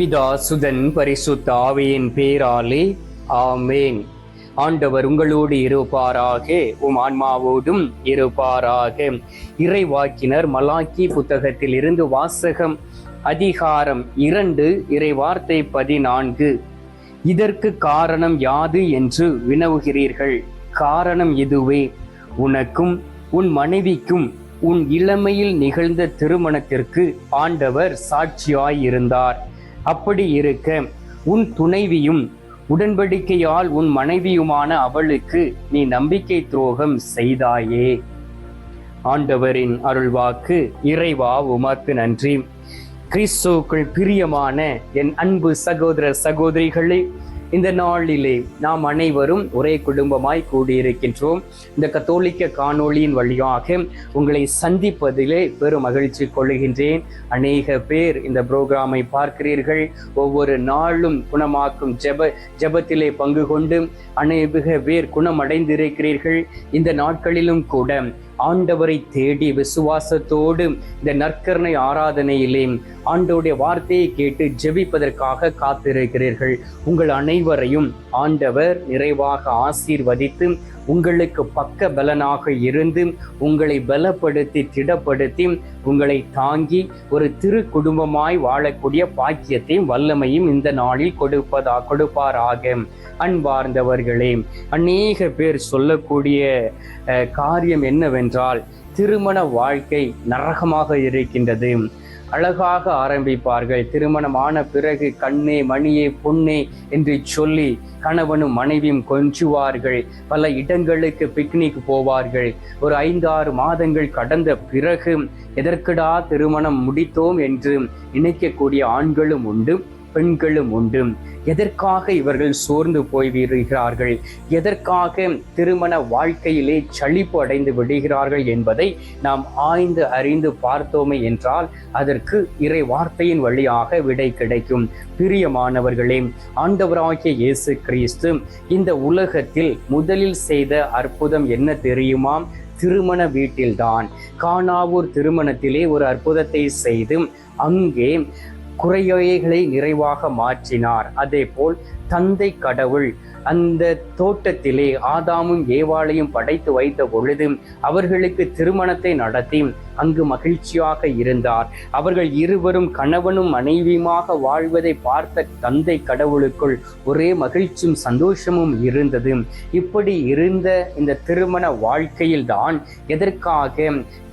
பிதா சுதன் பரிசுத்த ஆவியின் பேராலே ஆமேன். ஆண்டவர் உங்களோடு இருப்பாராக உம் ஆன்மாவோடும் இருப்பாராக. இறைவாக்கினர் மலாக்கி புத்தகத்தில் இருந்து வாசகம் அதிகாரம் இரண்டு இறைவார்த்தை பதினான்கு. இதற்கு காரணம் யாது என்று வினவுகிறீர்கள்? காரணம் இதுவே உனக்கும் உன் மனைவிக்கும் உன் இளமையில் நிகழ்ந்த திருமணத்திற்கு ஆண்டவர் சாட்சியாயிருந்தார். அப்படி இருக்க. உன் துணைவியும் உடன்படிக்கையால் உன் மனைவியுமான அவளுக்கு நீ நம்பிக்கை துரோகம் செய்தாயே. ஆண்டவரின் அருள்வாக்கு இறைவா உமக்கு நன்றி. கிறிஸ்துவுக்குள் பிரியமான என் அன்பு சகோதர சகோதரிகளே இந்த நாளிலே நாம் அனைவரும் ஒரே குடும்பமாய் கூடியிருக்கின்றோம். இந்த கத்தோலிக்க காணொளியின் வழியாக உங்களை சந்திப்பதிலே பெரும் மகிழ்ச்சி கொள்கின்றேன் அநேக பேர் இந்த புரோகிராமை பார்க்கிறீர்கள். ஒவ்வொரு நாளும் குணமாக்கும் ஜெப ஜெபத்திலே பங்கு கொண்டு அநேக பேர் குணமடைந்திருக்கிறீர்கள். இந்த நாட்களிலும் கூட ஆண்டவரை தேடி விசுவாசத்தோடு இந்த நற்கரணை ஆராதனையிலே ஆண்டவருடைய வார்த்தையை கேட்டு ஜெபிப்பதற்காக காத்திருக்கிறீர்கள். உங்கள் அனைவரையும் ஆண்டவர் நிறைவாக ஆசீர்வதித்து உங்களுக்கு பக்க பலனாக இருந்து உங்களை பலப்படுத்தி திடப்படுத்தி உங்களை தாங்கி ஒரு திரு குடும்பமாய் வாழக்கூடிய பாக்கியத்தையும் வல்லமையும் இந்த நாளில் கொடுப்பதா கொடுப்பாராக. அன்பார்ந்தவர்களே அநேக பேர் சொல்லக்கூடிய காரியம் என்னவென்றால் திருமண வாழ்க்கை நரகமாக இருக்கின்றது. அழகாக ஆரம்பிப்பார்கள். திருமணமான பிறகு கண்ணே மணியே பொன்னே என்று சொல்லி கணவனும் மனைவியும் கொஞ்சுவார்கள். பல இடங்களுக்கு பிக்னிக் போவார்கள். ஒரு ஐந்தாறு மாதங்கள் கடந்த பிறகு எதற்குடா திருமணம் முடித்தோம் என்று நினைக்கக்கூடிய ஆண்களும் உண்டு. பெண்களும் உண்டு. எதற்காக இவர்கள் சோர்ந்து போய் விடுகிறார்கள் எதற்காக திருமண வாழ்க்கையிலே சளிப்பு அடைந்து விடுகிறார்கள் என்பதை நாம் ஆய்ந்து அறிந்து பார்த்தோமே என்றால் அதற்கு இறை வார்த்தையின் வழியாக விடை கிடைக்கும். பிரியமானவர்களே ஆண்டவராகிய இயேசு கிறிஸ்து இந்த உலகத்தில் முதலில் செய்த அற்புதம் என்ன தெரியுமா திருமண வீட்டில்தான். காணாவூர் திருமணத்திலே ஒரு அற்புதத்தை செய்து அங்கே குறைகளை நிறைவாக மாற்றினார். அதே போல் தந்தை கடவுள். அந்த தோட்டத்திலே ஆதாமும் ஏவாளையும் படைத்து வைத்த பொழுது அவர்களுக்கு திருமணத்தை நடத்தி அங்கு மகிழ்ச்சியாக இருந்தார். அவர்கள் இருவரும் கணவனும் மனைவியுமாக வாழ்வதை பார்த்த தந்தை கடவுளுக்குள் ஒரே மகிழ்ச்சியும் சந்தோஷமும் இருந்தது. இப்படி இருந்த இந்த திருமண வாழ்க்கையில்தான் எதற்காக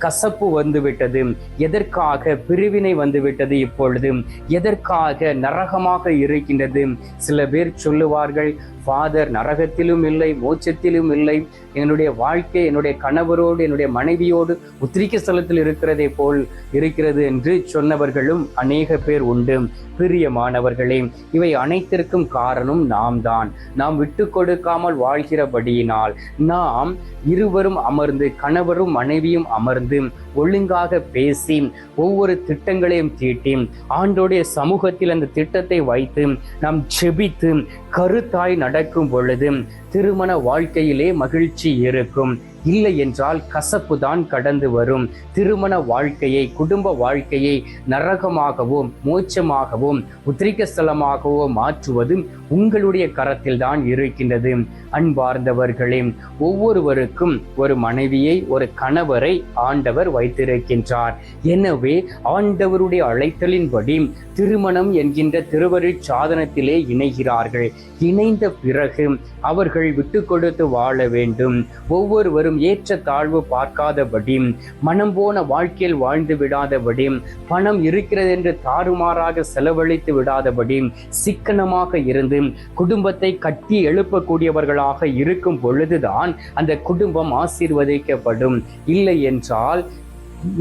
கசப்பு வந்துவிட்டது? எதற்காக பிரிவினை வந்துவிட்டது இப்பொழுது? எதற்காக நரகமாக இருக்கின்றது? சில பேர் சொல்லுவார்கள். ஃபாதர் நரகத்திலும் இல்லை மோட்சத்திலும் இல்லை. என்னுடைய வாழ்க்கை என்னுடைய கணவரோடு என்னுடைய மனைவியோடு உத்திரிக்க ஸ்தலத்தில் இருக்கிறதை போல் இருக்கிறது என்று சொன்னவர்களும் அநேக பேர் உண்டு. பிரியமானவர்களே இவை அனைத்திற்கும் காரணம் நாம் தான் நாம் விட்டு கொடுக்காமல் வாழ்கிறபடியினால் நாம் இருவரும் அமர்ந்து கணவரும் மனைவியும் அமர்ந்து ஒழுங்காக பேசி ஒவ்வொரு திட்டங்களையும் தீட்டி ஆண்டோடைய சமூகத்தில் அந்த திட்டத்தை வைத்து நாம் செபித்து கருத்தாய் நடக்கும் பொழுது திருமண வாழ்க்கையிலே மகிழ்ச்சி இருக்கும். இல்லை என்றால் கசப்பு தான் கடந்து வரும். திருமண வாழ்க்கையை குடும்ப வாழ்க்கையை நரகமாகவும் மோட்சமாகவோ உத்திரிக்க ஸ்தலமாகவோ மாற்றுவது உங்களுடைய கரத்தில் தான் இருக்கின்றது. அன்பார்ந்தவர்களே ஒவ்வொருவருக்கும் ஒரு மனைவியை ஒரு கணவரை ஆண்டவர் வைத்திருக்கின்றார். எனவே ஆண்டவருடைய அழைத்தலின்படி திருமணம் என்கின்ற திருவருட் சாதனத்திலே இணைகிறார்கள். இணைந்த பிறகு அவர்கள் விட்டு கொடுத்து வாழ வேண்டும். ஒவ்வொருவரும் ஏற்ற தாழ்வு பார்க்காதபடி மனம் போன வாழ்க்கையில் வாழ்ந்து விடாதபடி பணம் இருக்கிறது என்று தாறுமாறாக செலவழித்து விடாதபடி சிக்கனமாக இருந்து குடும்பத்தை கட்டி எழுப்பக்கூடியவர்களாக இருக்கும் பொழுதுதான் அந்த குடும்பம் ஆசீர்வதிக்கப்படும். இல்லை என்றால்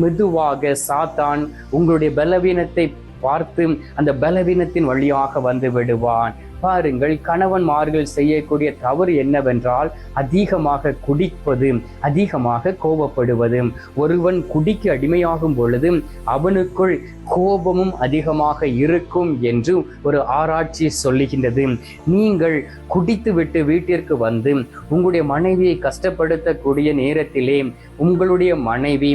மெதுவாக சாத்தான் உங்களுடைய பலவீனத்தை பார்த்து அந்த பலவீனத்தின் வழியாக வந்து விடுவான். பாருங்கள் கணவன்மார்கள் செய்யக்கூடிய தவறு என்னவென்றால் அதிகமாக குடிப்பது அதிகமாக கோபப்படுவது. ஒருவன் குடிக்கு அடிமையாகும் பொழுது அவனுக்குள் கோபமும் அதிகமாக இருக்கும் என்று ஒரு ஆராய்ச்சி சொல்லுகின்றது. நீங்கள் குடித்துவிட்டு வீட்டிற்கு வந்து உங்களுடைய மனைவியை கஷ்டப்படுத்தக்கூடிய நேரத்திலே உங்களுடைய மனைவி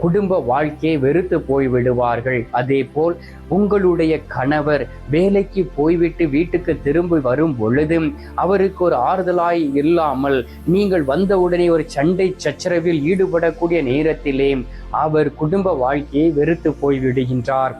குடும்ப வாழ்க்கையை வெறுத்து போய் விடுவார்கள் அதே போல் உங்களுடைய கணவர் வேலைக்கு போய்விட்டு வீட்டுக்கு திரும்பி வரும் பொழுது அவருக்கு ஒரு ஆறுதலாய் இல்லாமல் நீங்கள் வந்தவுடனே ஒரு சண்டை சச்சரவில் ஈடுபடக்கூடிய நேரத்திலே அவர் குடும்ப வாழ்க்கையை வெறுத்து போய் விடுகின்றார்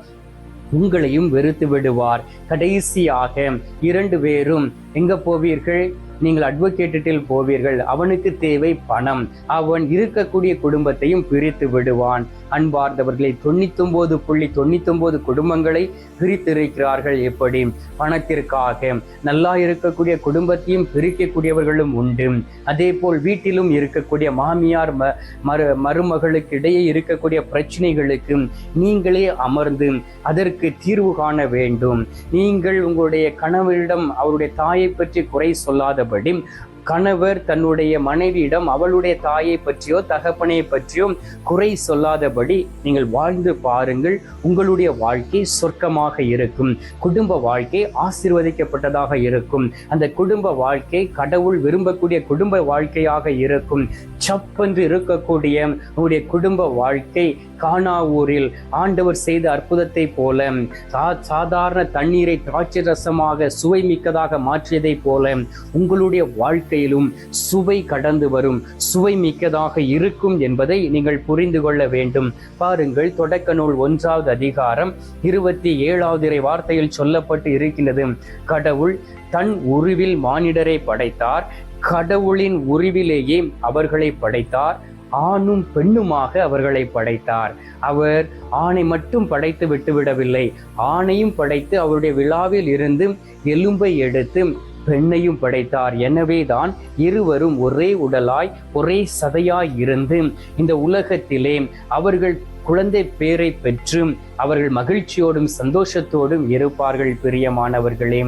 உங்களையும் வெறுத்து விடுவார். கடைசியாக இரண்டு பேரும் எங்க போவீர்கள்? நீங்கள் அட்வொகேட்டில் போவீர்கள். அவனுக்கு தேவை பணம். அவன் இருக்கக்கூடிய குடும்பத்தையும் பிரித்து விடுவான். அன்பார்ந்தவர்களை தொண்ணூத்தொன்பது புள்ளி தொண்ணூத்தொன்பது குடும்பங்களை பிரித்திருக்கிறார்கள் எப்படி? பணத்திற்காக. நல்லா இருக்கக்கூடிய குடும்பத்தையும் பிரிக்கக்கூடியவர்களும் உண்டு. அதே போல் வீட்டிலும் இருக்கக்கூடிய மாமியார் ம மரு மருமகளுக்கு இடையே இருக்கக்கூடிய பிரச்சனைகளுக்கு நீங்களே அமர்ந்து அதற்கு தீர்வு காண வேண்டும். நீங்கள் உங்களுடைய கணவரிடம் அவருடைய தாயை பற்றி குறை சொல்லாத பார்த்தபடி கணவர் தன்னுடைய மனைவியிடம் அவளுடைய தாயை பற்றியோ தகப்பனை பற்றியோ குறை சொல்லாதபடி நீங்கள் வாழ்ந்து பாருங்கள். உங்களுடைய வாழ்க்கை சொர்க்கமாக இருக்கும். குடும்ப வாழ்க்கை ஆசிர்வதிக்கப்பட்டதாக இருக்கும். அந்த குடும்ப வாழ்க்கை கடவுள் விரும்பக்கூடிய குடும்ப வாழ்க்கையாக இருக்கும். சப்பென்று இருக்கக்கூடிய உங்களுடைய குடும்ப வாழ்க்கை கானாவூரில் ஆண்டவர் செய்த அற்புதத்தை போல சா- சாதாரண தண்ணீரை திராட்சை ரசமாக சுவை மிக்கதாக மாற்றியதைப் போல உங்களுடைய வாழ்க்கையிலும் சுவை கடந்து வரும் சுவை மிக்கதாக இருக்கும் என்பதை நீங்கள் புரிந்து கொள்ள வேண்டும். பாருங்கள் தொடக்க நூல் ஒன்றாவது அதிகாரம் இருபத்தி ஏழாவது இறை வார்த்தையில் சொல்லப்பட்டு இருக்கின்றது. கடவுள் தன் உருவில் மானிடரை படைத்தார் கடவுளின் உருவிலேயே அவர்களை படைத்தார் ஆணும் பெண்ணுமாக அவர்களை படைத்தார். அவர் ஆணை மட்டும் படைத்து விட்டுவிடவில்லை. ஆணையும் படைத்து அவருடைய விழாவில் இருந்து எலும்பை எடுத்து பெண்ணையும் படைத்தார். எனவே தான் இருவரும் ஒரே உடலாய் ஒரே சதையாய் இருந்து இந்த உலகத்திலே அவர்கள் குழந்தை பேரை பெற்று அவர்கள் மகிழ்ச்சியோடும் சந்தோஷத்தோடும் இருப்பார்கள் பிரியமானவர்களே.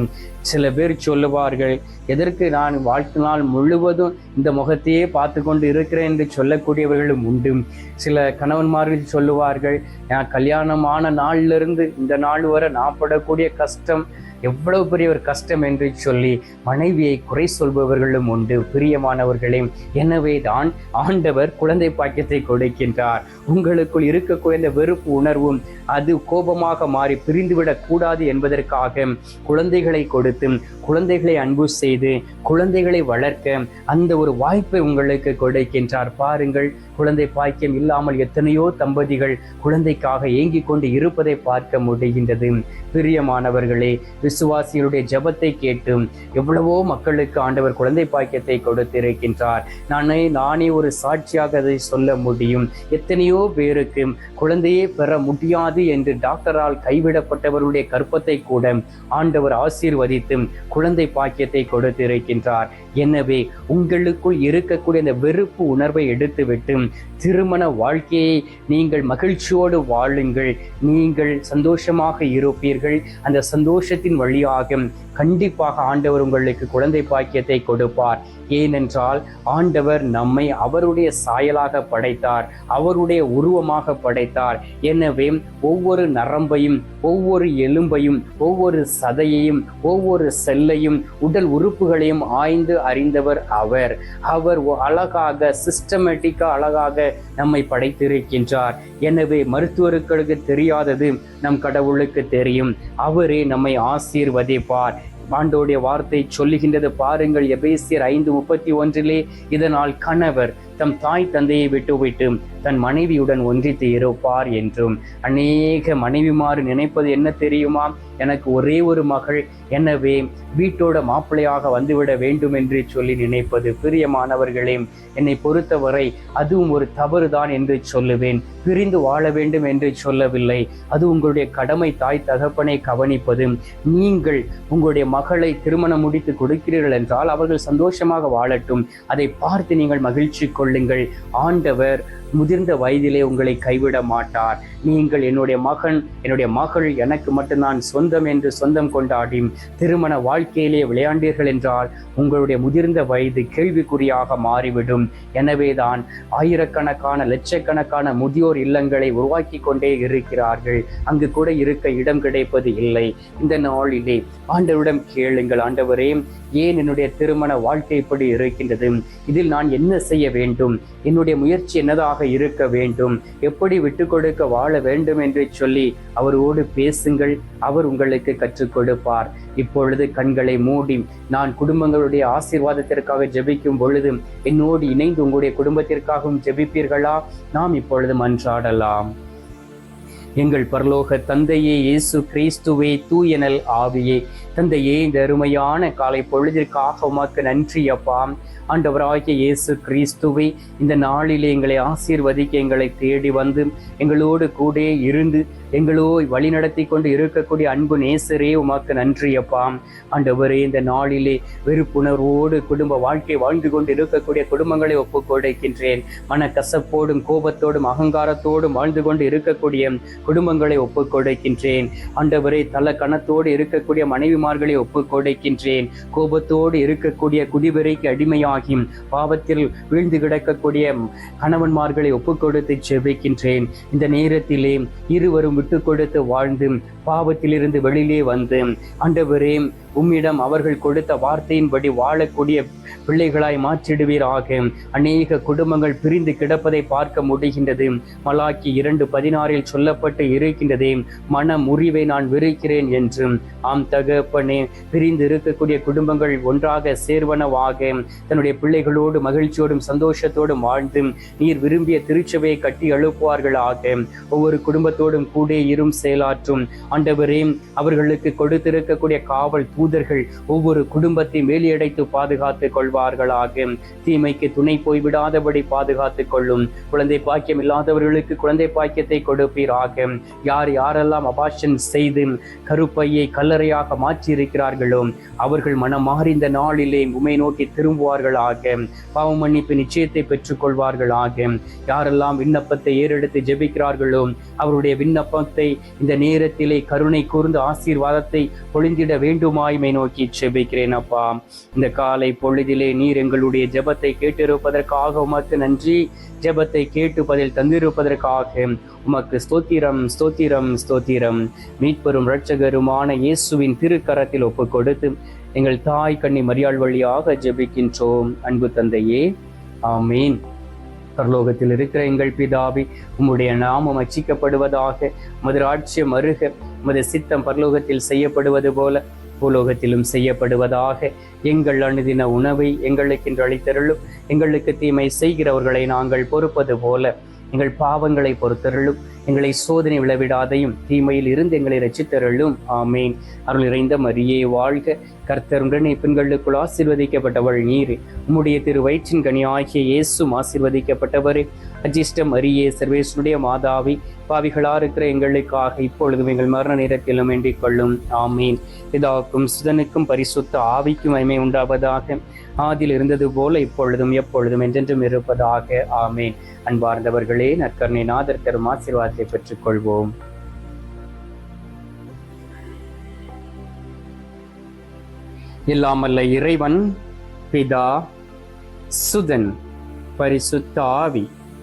சில பேர் சொல்லுவார்கள் எதற்கு நான் வாழ்த்து நாள் முழுவதும் இந்த முகத்தையே பார்த்து கொண்டு இருக்கிறேன்? என்று சொல்லக்கூடியவர்களும் உண்டு. சில கணவன்மார்கள் சொல்லுவார்கள் நான் கல்யாணமான நாளிலிருந்து இந்த நாள் வரை நான் படக்கூடிய கஷ்டம் எவ்வளவு பெரிய ஒரு கஷ்டம் என்று சொல்லி மனைவியை குறை சொல்பவர்களும் உண்டு. பிரியமானவர்களே எனவே தான் ஆண்டவர் குழந்தை பாக்கியத்தை கொடுக்கின்றார். உங்களுக்குள் இருக்கக்கூடிய இந்த வெறுப்பு உணர்வும் அது கோபமாக மாறி பிரிந்துவிடக் கூடாது என்பதற்காக குழந்தைகளை கொடுத்து குழந்தைகளை அன்பு செய்து குழந்தைகளை வளர்க்க அந்த ஒரு வாய்ப்பை உங்களுக்கு கொடுக்கின்றார். பாருங்கள் குழந்தை பாக்கியம் இல்லாமல் எத்தனையோ தம்பதிகள் குழந்தைக்காக ஏங்கிக் கொண்டு இருப்பதை பார்க்க முடிகின்றது. பிரியமானவர்களே விசுவாசிகளுடைய ஜபத்தை கேட்டு எவ்வளவோ மக்களுக்கு ஆண்டவர் குழந்தை பாக்கியத்தை கொடுத்திருக்கின்றார். நானே நானே ஒரு சாட்சியாக அதை சொல்ல முடியும். எத்தனையோ பேருக்கு குழந்தையே பெற முடியாது என்று டாக்டரால் கைவிடப்பட்டவருடைய கற்பத்தை கூட ஆண்டவர் ஆசீர்வதித்து குழந்தை பாக்கியத்தை கொடுத்திருக்கின்றார். எனவே உங்களுக்குள் இருக்கக்கூடிய அந்த வெறுப்பு உணர்வை எடுத்துவிட்டு திருமண வாழ்க்கையை நீங்கள் மகிழ்ச்சியோடு வாழுங்கள். நீங்கள் சந்தோஷமாக இருப்பீர்கள். அந்த சந்தோஷத்தின் வழியாக கண்டிப்பாக ஆண்டவர் உங்களுக்கு குழந்தை பாக்கியத்தை கொடுப்பார். ஏனென்றால் ஆண்டவர் நம்மை அவருடைய சாயலாக படைத்தார். அவருடைய உருவமாக படைத்தார். எனவே ஒவ்வொரு நரம்பையும் ஒவ்வொரு எலும்பையும் ஒவ்வொரு சதையையும் ஒவ்வொரு செல்லையும் உடல் உறுப்புகளையும் ஆய்ந்து அறிந்தவர் அவர். அவர் அழகாக சிஸ்டமேட்டிக்காக அழகாக நம்மை படைத்திருக்கின்றார். எனவே மருத்துவர்களுக்கு தெரியாதது நம் கடவுளுக்கு தெரியும். அவரே நம்மை ஆசீர்வதிப்பார். ஆண்டோடைய வார்த்தை சொல்லுகின்றது பாருங்கள் எபேசியர் ஐந்து முப்பத்தி ஒன்றிலே இதனால் கணவர் தம் தாய் தந்தையை விட்டுவிட்டு தன் மனைவியுடன் ஒன்றித்து இருப்பார் என்றும் அநேக மனைவிமாறு நினைப்பது என்ன தெரியுமா? எனக்கு ஒரே ஒரு மகள் எனவே வீட்டோட மாப்பிள்ளையாக வந்துவிட வேண்டும் என்று சொல்லி நினைப்பது பிரியமானவர்களே என்னை பொறுத்தவரை அதுவும் ஒரு தவறுதான் என்று சொல்லுவேன். பிரிந்து வாழ வேண்டும் என்று சொல்லவில்லை. அது உங்களுடைய கடமை தாய் தகப்பனை கவனிப்பது. நீங்கள் உங்களுடைய மகளை திருமணம் முடித்து கொடுக்கிறீர்கள் என்றால் அவர்கள் சந்தோஷமாக வாழட்டும். அதை பார்த்து நீங்கள் மகிழ்ச்சி கொள்ளுங்கள். ஆண்டவர் முதிர்ந்த வயதிலே உங்களை கைவிட மாட்டார். நீங்கள் என்னுடைய மகன் என்னுடைய மகள் எனக்கு மட்டும்தான் சொந்தம் என்று சொந்தம் கொண்டாடி திருமண வாழ்க்கையிலே விளையாண்டீர்கள் என்றால் உங்களுடைய முதிர்ந்த வயது கேள்விக்குறியாக மாறிவிடும். எனவேதான் ஆயிரக்கணக்கான லட்சக்கணக்கான முதியோர் இல்லங்களை உருவாக்கி கொண்டே இருக்கிறார்கள். அங்கு கூட இருக்க இடம் கிடைப்பது இல்லை. இந்த நாளிலே ஆண்டவரிடம் கேளுங்கள். ஆண்டவரே ஏன் என்னுடைய திருமண வாழ்க்கை இப்படி இருக்கின்றது? இதில் நான் என்ன செய்ய வேண்டும்? என்னுடைய முயற்சி என்னதாக இருக்க வேண்டும். எப்படி விட்டு கொடுக்க வாழ வேண்டும் என்று சொல்லி அவரோடு பேசுங்கள். அவர் உங்களுக்கு கற்றுக் கொடுப்பார். இப்பொழுது கண்களை மூடி நான் குடும்பங்களுடைய ஆசீர்வாதத்திற்காக ஜெபிக்கும் பொழுது என்னோடு இணைந்து உங்களுடைய குடும்பத்திற்காகவும் ஜெபிப்பீர்களா? நாம் இப்பொழுது மன்றாடலாம். எங்கள் பரலோக தந்தையே இயேசு கிறிஸ்துவே தூயனல் ஆவியே தந்தையே இந்த அருமையான காலை பொழுதிற்காக உமக்கு நன்றி அப்பா. ஆண்டவராகிய இயேசு கிறிஸ்துவை இந்த நாளிலே எங்களை ஆசீர்வதிக்க எங்களை தேடி வந்து எங்களோடு கூட இருந்து எங்களோ வழிநடத்தி கொண்டு இருக்கக்கூடிய அன்பு நேசரே உமக்கு நன்றி அப்பா. ஆண்டவரே இந்த நாளிலே வெறுப்புணர்வோடு குடும்ப வாழ்க்கை வாழ்ந்து கொண்டு இருக்கக்கூடிய குடும்பங்களை ஒப்புக்கொடுக்கின்றேன் மனக்கசப்போடும் மன கசப்போடும் கோபத்தோடும் அகங்காரத்தோடும் வாழ்ந்து கொண்டு இருக்கக்கூடிய குடும்பங்களை ஒப்புக்கொடுக்கின்றேன் ஆண்டவரே தல கணத்தோடு இருக்கக்கூடிய மனைவி மனைவிமார்களை ஒப்புக் கொடுக்கின்றேன். கோபத்தோடு இருக்கக்கூடிய குடிவரைக்கு அடிமையாகி பாவத்தில் வீழ்ந்து கிடக்கக்கூடிய கணவன்மார்களை ஒப்புக் கொடுத்து ஜெபிக்கின்றேன் இந்த நேரத்திலே இருவரும் விட்டு கொடுத்து வாழ்ந்து பாவத்திலிருந்து வெளியிலே வந்து ஆண்டவரே உம்மிடம் அவர்கள் கொடுத்த வார்த்தையின்படி வாழக்கூடிய பிள்ளைகளாய் மாற்றிடுவீராக. அநேக குடும்பங்கள் பிரிந்து கிடப்பதை பார்க்க முடிகின்றது. மலாக்கி இரண்டு பதினாறில் சொல்லப்பட்டு இருக்கின்றதே மன முறிவை நான் விரிக்கிறேன் என்று. ஆம் தகப்பனே பிரிந்து இருக்கக்கூடிய குடும்பங்கள் ஒன்றாக சேர்வனவாக. தன்னுடைய பிள்ளைகளோடு மகிழ்ச்சியோடும் சந்தோஷத்தோடும் வாழ்ந்து நீர் விரும்பிய திருச்சபையை கட்டி எழுப்புவார்களாக. ஒவ்வொரு குடும்பத்தோடும் கூட இரும் செயலாற்றும். ஆண்டவரே அவர்களுக்கு கொடுத்திருக்கக்கூடிய காவல் தூதர்கள் ஒவ்வொரு குடும்பத்தை மேலியடைத்து பாதுகாத்துக் கொள்வார்களாக. தீமைக்கு துணை போய்விடாதபடி பாதுகாத்துக் கொள்ளும். குழந்தை பாக்கியம் இல்லாதவர்களுக்கு குழந்தை பாக்கியத்தை கொடுப்பீராக. யார் யாரெல்லாம் அபாஷன் செய்து கருப்பையை கல்லறையாக மாற்றியிருக்கிறார்களோ அவர்கள் மனம் மாறி இந்த நாளிலே உமை நோக்கி திரும்புவார்களாக. பாவ மன்னிப்பு நிச்சயத்தை பெற்றுக்கொள்வார்களாக. யாரெல்லாம் விண்ணப்பத்தை ஏறெடுத்து ஜெபிக்கிறார்களோ அவருடைய விண்ணப்பத்தை இந்த நேரத்திலே கருணை கூர்ந்து ஆசீர்வாதத்தை பொழிந்திட வேண்டுமாய் வேண்டுமாய்மை நோக்கி செபிக்கிறேன் அப்பா. இந்த காலை பொழுதிலே நீர் எங்களுடைய ஜெபத்தை கேட்டிருப்பதற்காக உமக்கு நன்றி. ஜெபத்தை கேட்டு பதில் தந்திருப்பதற்காக உமக்கு ஸ்தோத்திரம் ஸ்தோத்திரம் ஸ்தோத்திரம். மீட்பெரும் இரட்சகருமான இயேசுவின் திருக்கரத்தில் ஒப்பு கொடுத்து எங்கள் தாய் கண்ணி மரியாள் வழியாக ஜெபிக்கின்றோம். அன்பு தந்தையே ஆமீன். பரலோகத்தில் இருக்கிற எங்கள் பிதாவி உம்முடைய நாமம் அச்சிக்கப்படுவதாக மதுராட்சியம் அருக மது சித்தம் பரலோகத்தில் செய்யப்படுவது போல பூலோகத்திலும் செய்யப்படுவதாக எங்கள் அணுதின உணவை எங்களுக்கு இன்று அளித்தருளும். எங்களுக்கு தீமை செய்கிறவர்களை நாங்கள் பொறுப்பது போல எங்கள் பாவங்களை பொறுத்தருளும். எங்களை சோதனை விளவிடாதையும் தீமையில் இருந்து எங்களை ரச்சித்தருளும் ஆமேன். அருள் நிறைந்த மரியே வாழ்க. கர்த்தருடனே பெண்களுக்குள் ஆசிர்வதிக்கப்பட்டவள் நீர். உம்முடைய திரு வயிற்றின் கனி ஆகிய இயேசும் ஆசிர்வதிக்கப்பட்டவரே. அஜிஷ்டம் அரியே சர்வேஸ்வனுடைய மாதாவி பாவிகளா இருக்கிற எங்களுக்காக இப்பொழுதும் எங்கள் மரண நேரத்திலும் வேண்டிக் கொள்ளும். ஆமீன். பிதாவுக்கும் சுதனுக்கும் பரிசுத்த ஆவிக்கும் மகிமை உண்டாவதாக. ஆதில் இருந்தது போல இப்பொழுதும் எப்பொழுதும் என்றென்றும் இருப்பதாக. ஆமீன். அன்பார்ந்தவர்களே நற்கருணை நாதர் தரும் ஆசீர்வாதத்தை பெற்றுக்கொள்வோம். இல்லாமல்ல இறைவன் பிதா சுதன் பரிசுத்த ஆவி.